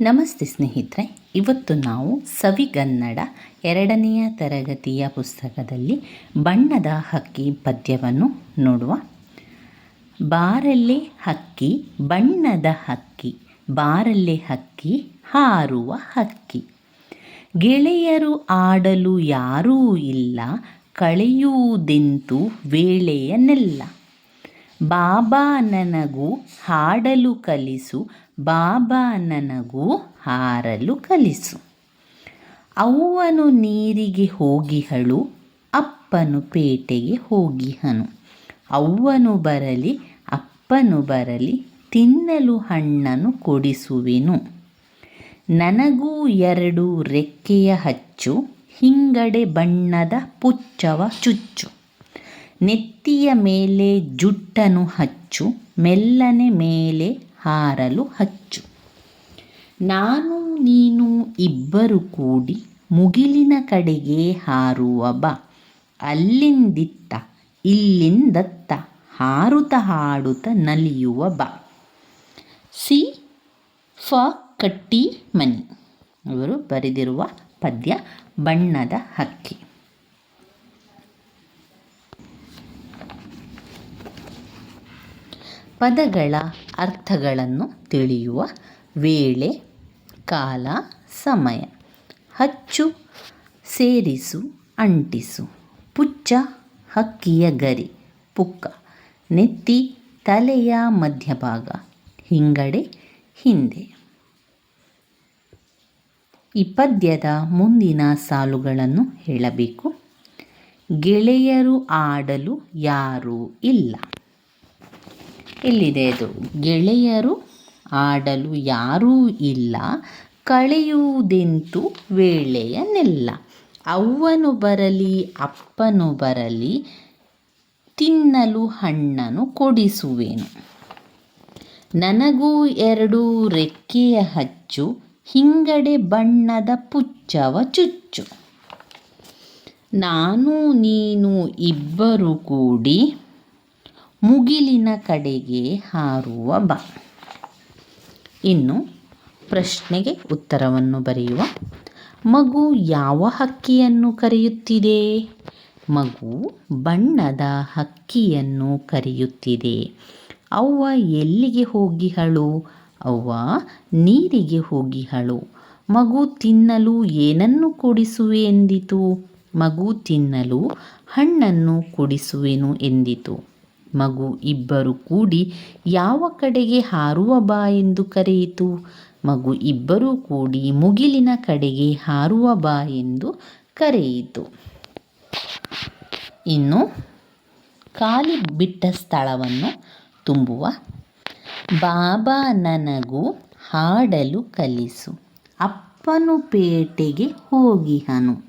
ನಮಸ್ತೆ ಸ್ನೇಹಿತರೆ, ಇವತ್ತು ನಾವು ಸವಿಗನ್ನಡ ಎರಡನೆಯ ತರಗತಿಯ ಪುಸ್ತಕದಲ್ಲಿ ಬಣ್ಣದ ಹಕ್ಕಿ ಪದ್ಯವನ್ನು ನೋಡುವ. ಬಾರಲ್ಲಿ ಹಕ್ಕಿ, ಬಣ್ಣದ ಹಕ್ಕಿ, ಬಾರಲ್ಲಿ ಹಕ್ಕಿ, ಹಾರುವ ಹಕ್ಕಿ. ಗೆಳೆಯರು ಆಡಲು ಯಾರೂ ಇಲ್ಲ, ಕಳೆಯುವುದೆಂತು ವೇಳೆಯನ್ನೆಲ್ಲ. ಬಾಬಾ ನನಗೂ ಹಾಡಲು ಕಲಿಸು ಬಾಬಾ ನನಗೂ ಹಾರಲು ಕಲಿಸು. ಅವ್ವನು ನೀರಿಗೆ ಹೋಗಿಹಳು, ಅಪ್ಪನು ಪೇಟೆಗೆ ಹೋಗಿಹನು. ಅವ್ವನು ಬರಲಿ, ಅಪ್ಪನು ಬರಲಿ, ತಿನ್ನಲು ಹಣ್ಣನ್ನು ಕೊಡಿಸುವೆನು. ನನಗೂ ಎರಡು ರೆಕ್ಕೆಯ ಹಚ್ಚು, ಹಿಂಗಡೆ ಬಣ್ಣದ ಪುಚ್ಚವ ಚುಚ್ಚು. ನೆತ್ತಿಯ ಮೇಲೆ ಜುಟ್ಟನು ಹಚ್ಚು, ಮೆಲ್ಲನೆ ಮೇಲೆ ಹಾರಲು ಹಚ್ಚು. ನಾನು, ನೀನು ಇಬ್ಬರು ಕೂಡಿ ಮುಗಿಲಿನ ಕಡೆಗೆ ಹಾರುವ ಬಾ. ಅಲ್ಲಿಂದಿತ್ತ, ಇಲ್ಲಿಂದತ್ತ ಹಾರುತ ಹಾಡುತ್ತ ನಲಿಯುವ ಬಾ. ಸಿ, ಫ, ಕಟ್ಟಿ, ಮನಿ. ಇವರು ಬರೆದಿರುವ ಪದ್ಯ ಬಣ್ಣದ ಹಕ್ಕಿ. ಪದಗಳ ಅರ್ಥಗಳನ್ನು ತಿಳಿಯುವ ವೇಳೆ, ಕಾಲ, ಸಮಯ. ಹಚ್ಚು, ಸೇರಿಸು, ಅಂಟಿಸು. ಪುಚ್ಚ, ಹಕ್ಕಿಯ ಗರಿ. ಪುಕ್ಕ. ನೆತ್ತಿ, ತಲೆಯ ಮಧ್ಯಭಾಗ. ಹಿಂಗಡೆ, ಹಿಂದೆ. ಈ ಪದ್ಯದ ಮುಂದಿನ ಸಾಲುಗಳನ್ನು ಹೇಳಬೇಕು. ಗೆಳೆಯರು ಆಡಲು ಯಾರೂ ಇಲ್ಲ. ಎಲ್ಲಿದೆ ಅದು? ಗೆಳೆಯರು ಆಡಲು ಯಾರೂ ಇಲ್ಲ, ಕಳೆಯುವುದೆಂತು ವೇಳೆಯನ್ನೆಲ್ಲ. ಅವ್ವನು ಬರಲಿ, ಅಪ್ಪನು ಬರಲಿ, ತಿನ್ನಲು ಹಣ್ಣನ್ನು ಕೊಡಿಸುವೆನು. ನನಗೂ ಎರಡು ರೆಕ್ಕೆಯ ಹಚ್ಚು, ಹಿಂಗಡೆ ಬಣ್ಣದ ಪುಚ್ಚವ ಚುಚ್ಚು. ನಾನು, ನೀನು ಇಬ್ಬರು ಕೂಡಿ ಮುಗಿಲಿನ ಕಡೆಗೆ ಹಾರುವ ಬಾ. ಇನ್ನು ಪ್ರಶ್ನೆಗೆ ಉತ್ತರವನ್ನು ಬರೆಯುವ. ಮಗು ಯಾವ ಹಕ್ಕಿಯನ್ನು ಕರೆಯುತ್ತಿದೆ? ಮಗು ಬಣ್ಣದ ಹಕ್ಕಿಯನ್ನು ಕರೆಯುತ್ತಿದೆ. ಅವ್ವ ಎಲ್ಲಿಗೆ ಹೋಗಿಹಳು? ಅವ್ವ ನೀರಿಗೆ ಹೋಗಿಹಳು. ಮಗು ತಿನ್ನಲು ಏನನ್ನು ಕೊಡಿಸುವೆ ಎಂದಿತು? ಮಗು ತಿನ್ನಲು ಹಣ್ಣನ್ನು ಕೊಡಿಸುವೆನು ಎಂದಿತು? ಮಗು ಇಬ್ಬರು ಕೂಡಿ ಯಾವ ಕಡೆಗೆ ಹಾರುವ ಬಾ ಎಂದು ಕರೆಯಿತು. ಮಗು ಇಬ್ಬರೂ ಕೂಡಿ ಮುಗಿಲಿನ ಕಡೆಗೆ ಹಾರುವ ಬಾ ಎಂದು ಕರೆಯಿತು. ಇನ್ನು ಖಾಲಿ ಬಿಟ್ಟ ಸ್ಥಳವನ್ನು ತುಂಬುವ. ಬಾಬಾ ನನಗೂ ಹಾಡಲು ಕಲಿಸು. ಅಪ್ಪನು ಪೇಟೆಗೆ ಹೋಗಿಹನು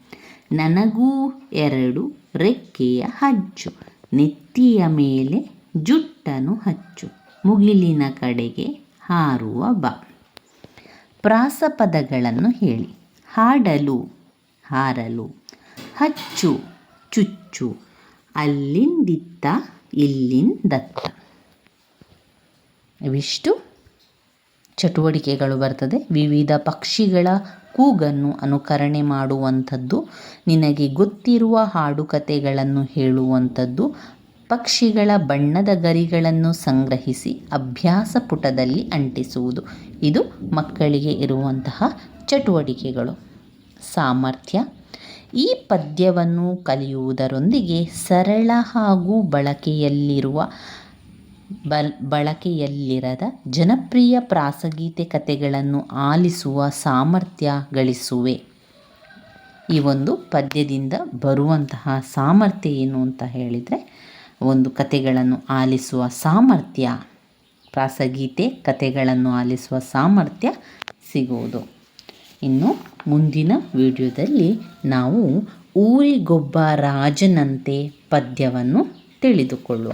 ನನಗೂ ಎರಡು ರೆಕ್ಕೆಯ ಹಚ್ಚು ನೆತ್ತಿಯ ಮೇಲೆ ಜುಟ್ಟನು ಹಚ್ಚು. ಮುಗಿಲಿನ ಕಡೆಗೆ ಹಾರುವ ಬಾ. ಪ್ರಾಸಪದಗಳನ್ನು ಹೇಳಿ. ಹಾಡಲು, ಹಾರಲು, ಹಚ್ಚು, ಚುಚ್ಚು, ಅಲ್ಲಿಂದಿತ್ತ, ಇಲ್ಲಿಂದತ್ತ. ಇವಿಷ್ಟು ಚಟುವಟಿಕೆಗಳು ಬರ್ತದೆ. ವಿವಿಧ ಪಕ್ಷಿಗಳ ಕೂಗನ್ನು ಅನುಕರಣೆ ಮಾಡುವಂಥದ್ದು, ನಿನಗೆ ಗೊತ್ತಿರುವ ಹಾಡುಕತೆಗಳನ್ನು ಹೇಳುವಂಥದ್ದು, ಪಕ್ಷಿಗಳ ಬಣ್ಣದ ಗರಿಗಳನ್ನು ಸಂಗ್ರಹಿಸಿ ಅಭ್ಯಾಸ ಪುಟದಲ್ಲಿ ಅಂಟಿಸುವುದು. ಇದು ಮಕ್ಕಳಿಗೆ ಇರುವಂತಹ ಚಟುವಟಿಕೆಗಳು. ಸಾಮರ್ಥ್ಯ. ಈ ಪದ್ಯವನ್ನು ಕಲಿಯುವುದರೊಂದಿಗೆ ಸರಳ ಹಾಗೂ ಬಳಕೆಯಲ್ಲಿರುವ ಬಲ್ ಬಳಕೆಯಲ್ಲಿರದ ಜನಪ್ರಿಯ ಪ್ರಾಸಗೀತೆ ಕಥೆಗಳನ್ನು ಆಲಿಸುವ ಸಾಮರ್ಥ್ಯ ಗಳಿಸುವೆ. ಈ ಒಂದು ಪದ್ಯದಿಂದ ಬರುವಂತಹ ಸಾಮರ್ಥ್ಯ ಏನು ಅಂತ ಹೇಳಿದರೆ, ಒಂದು ಕಥೆಗಳನ್ನು ಆಲಿಸುವ ಸಾಮರ್ಥ್ಯ ಪ್ರಾಸಗೀತೆ ಕಥೆಗಳನ್ನು ಆಲಿಸುವ ಸಾಮರ್ಥ್ಯ ಸಿಗುವುದು. ಇನ್ನು ಮುಂದಿನ ವಿಡಿಯೋದಲ್ಲಿ ನಾವು ಊರಿಗೊಬ್ಬ ರಾಜನಂತೆ ಪದ್ಯವನ್ನು ತಿಳಿದುಕೊಳ್ಳುವ.